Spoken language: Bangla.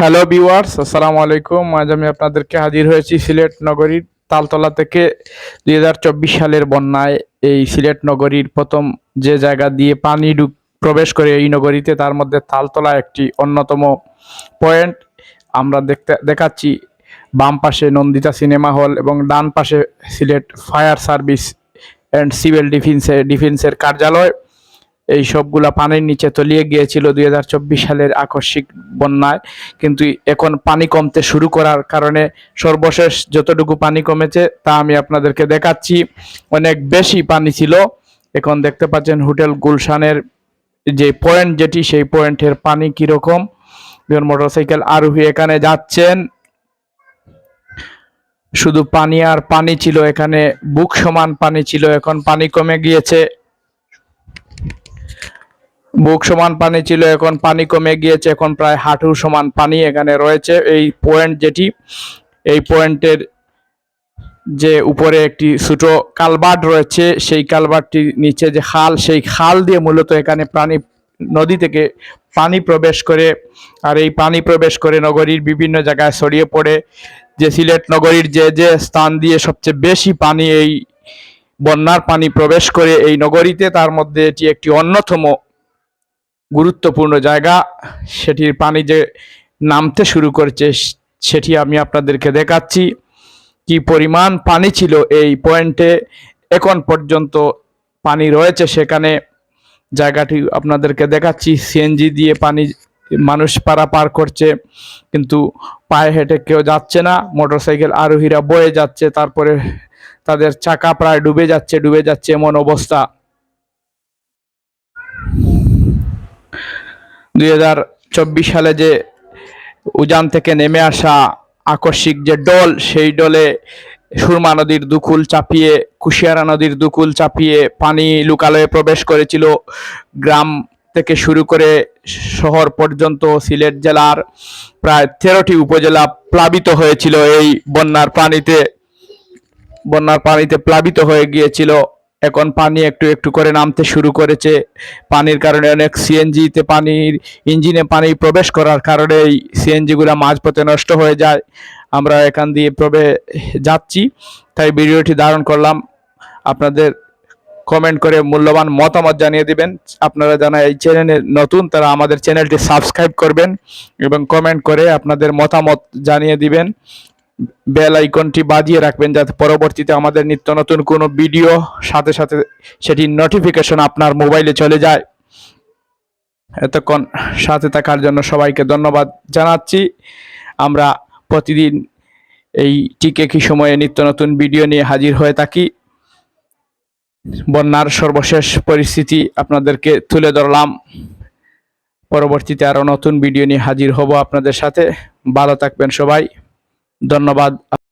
হ্যালো ভিউয়ার্স আসসালামু আলাইকুম আজ আমি আপনাদেরকে হাজির হয়েছি সিলেট নগরীর তালতলা থেকে দু হাজার চব্বিশ সালের বন্যায়। এই সিলেট নগরীর প্রথম যে জায়গা দিয়ে পানি প্রবেশ করে এই নগরীতে, তার মধ্যে তালতলা একটি অন্যতম পয়েন্ট। আমরা দেখতে, দেখাচ্ছি বাম পাশে নন্দিতা সিনেমা হল এবং ডান পাশে Sylhet fire service and civil ডিফেন্সের ডিফেন্সের কার্যালয়। এই সবগুলা পানির নিচে তলিয়ে গিয়েছিল দুই হাজার চব্বিশ সালের আকস্মিক বন্যায়। কিন্তু এখন পানি কমতে শুরু করার কারণে সর্বশেষ যতটুকু পানি কমেছে তা আমি আপনাদেরকে দেখাচ্ছি। অনেক বেশি পানি ছিল। এখন দেখতে পাচ্ছেন হোটেল গুলশানের যে পয়েন্ট যেটি, সেই পয়েন্টের পানি কীরকম। মোটরসাইকেল আরোহী এখানে যাচ্ছেন। শুধু পানি আর পানি ছিল, এখানে বুক সমান পানি ছিল। এখন পানি কমে গিয়েছে। বুক সমান পানি ছিল, এখন পানি কমে গিয়েছে, এখন প্রায় হাঁটু সমান পানি এখানে রয়েছে। এই পয়েন্ট যেটি, এই পয়েন্টের যে উপরে একটি ছোট কালভার্ট রয়েছে, সেই কালভার্টটির নিচে যে খাল, সেই খাল দিয়ে মূলত এখানে প্রাণী নদী থেকে পানি প্রবেশ করে। আর এই পানি প্রবেশ করে নগরীর বিভিন্ন জায়গায় ছড়িয়ে পড়ে। যে সিলেট নগরীর যে যে স্থান দিয়ে সবচেয়ে বেশি পানি, এই বন্যার পানি প্রবেশ করে, এই নগরীতে তার মধ্যে এটি একটি অন্যতম গুরুত্বপূর্ণ জায়গা। সেটির পানি যে নামতে শুরু করেছে, সেটি আমি আপনাদেরকে দেখাচ্ছি। কি পরিমাণ পানি ছিল এই পয়েন্টে, এখন পর্যন্ত পানি রয়েছে সেখানে। জায়গাটি আপনাদেরকে দেখাচ্ছি। সিএনজি দিয়ে পানি মানুষ পারাপার করছে, কিন্তু পায়ে হেঁটে কেউ যাচ্ছে না। মোটরসাইকেল আরোহীরা বয়ে যাচ্ছে, তারপরে তাদের চাকা প্রায় ডুবে যাচ্ছে ডুবে যাচ্ছে এমন অবস্থা। দুই হাজার চব্বিশ সালে যে উজান থেকে নেমে আসা আকস্মিক যে ডল, সেই ডলে সুরমা নদীর দুকুল চাপিয়ে, কুশিয়ারা নদীর দুকুল চাপিয়ে পানি লুকালয়ে প্রবেশ করেছিল। গ্রাম থেকে শুরু করে শহর পর্যন্ত সিলেট জেলার প্রায় তেরোটি উপজেলা প্লাবিত হয়েছিল। এই বন্যার পানিতে বন্যার পানিতে প্লাবিত হয়ে গিয়েছিল। এখন পানি একটু একটু করে নামতে শুরু করেছে। পানির কারণে অনেক সিএনজিতে পানির ইঞ্জিনে পানি প্রবেশ করার কারণে এই সিএনজিগুলো মাঝপথে নষ্ট হয়ে যায়। আমরা এখান দিয়ে প্রবে যাচ্ছি, তাই ভিডিওটি ধারণ করলাম। আপনাদের কমেন্ট করে মূল্যবান মতামত জানিয়ে দিবেন। আপনারা যারা এই চ্যানেলে নতুন, তারা আমাদের চ্যানেলটি সাবস্ক্রাইব করবেন এবং কমেন্ট করে আপনাদের মতামত জানিয়ে দিবেন। বেল আইকনটি বাজিয়ে রাখবেন যাতে পরবর্তীতে আমাদের নিত্য নতুন কোনো ভিডিও সাথে সাথে সেটির নোটিফিকেশন আপনার মোবাইলে চলে যায়। এতক্ষণ সাথে থাকার জন্য সবাইকে ধন্যবাদ জানাচ্ছি। আমরা প্রতিদিন এই ঠিক একই সময়ে নিত্য নতুন ভিডিও নিয়ে হাজির হয়ে থাকি। বন্যার সর্বশেষ পরিস্থিতি আপনাদেরকে তুলে ধরলাম। পরবর্তীতে আরও নতুন ভিডিও নিয়ে হাজির হব আপনাদের সাথে। ভালো থাকবেন সবাই। ধন্যবাদ